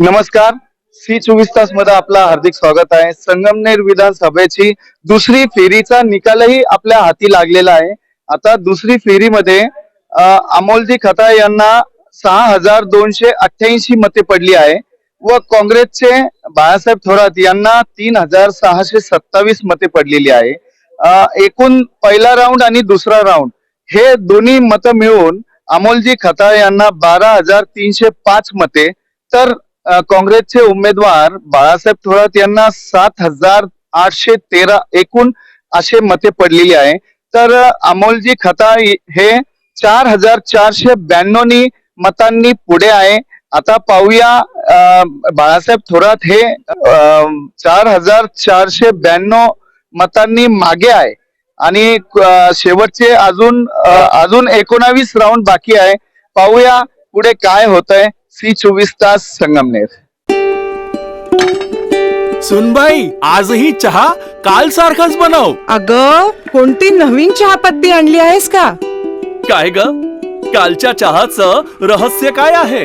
नमस्कार. सी चोवीस तासमध्ये आपलं हार्दिक स्वागत आहे. संगमनेर विधानसभेची दुसरी फेरीचा निकालही आपल्या हाती लागलेला आहे. आता दुसरी फेरीमध्ये अमोलजी खता यांना सहा हजार दोनशे अठ्ठ्याऐंशी मते पडली आहे. व काँग्रेसचे बाळासाहेब थोरात यांना तीन हजार सहाशे सत्तावीस मते पडलेली आहे. एकूण पहिला राऊंड आणि दुसरा राऊंड हे दोन्ही मतं मिळून अमोलजी खताळ यांना बारा हजार तीनशे पाच मते. तर काँग्रेसचे उमेदवार बाळासाहेब थोरात यांना सात हजार आठशे तेरा एकूण असे मते पडलेली आहे. तर अमोलजी खताळ हे चार हजार चारशे ब्याण्णवनी मतांनी पुढे आहे. आता पाहूया बाळासाहेब थोरात हे चार हजार चारशे ब्याण्णव मतांनी मागे आहे. आणि शेवटचे अजून अजून एकोणावीस राऊंड बाकी आहे. पाहूया पुढे काय होत आहे सी चोवीस तास संगमनेर. सुनबाई आजही चहा काल सारखाच बनव. अग कोणती नवीन चहापत्ती आणली आहेस का? काय ग? कालच्या चहाचं रहस्य काय आहे?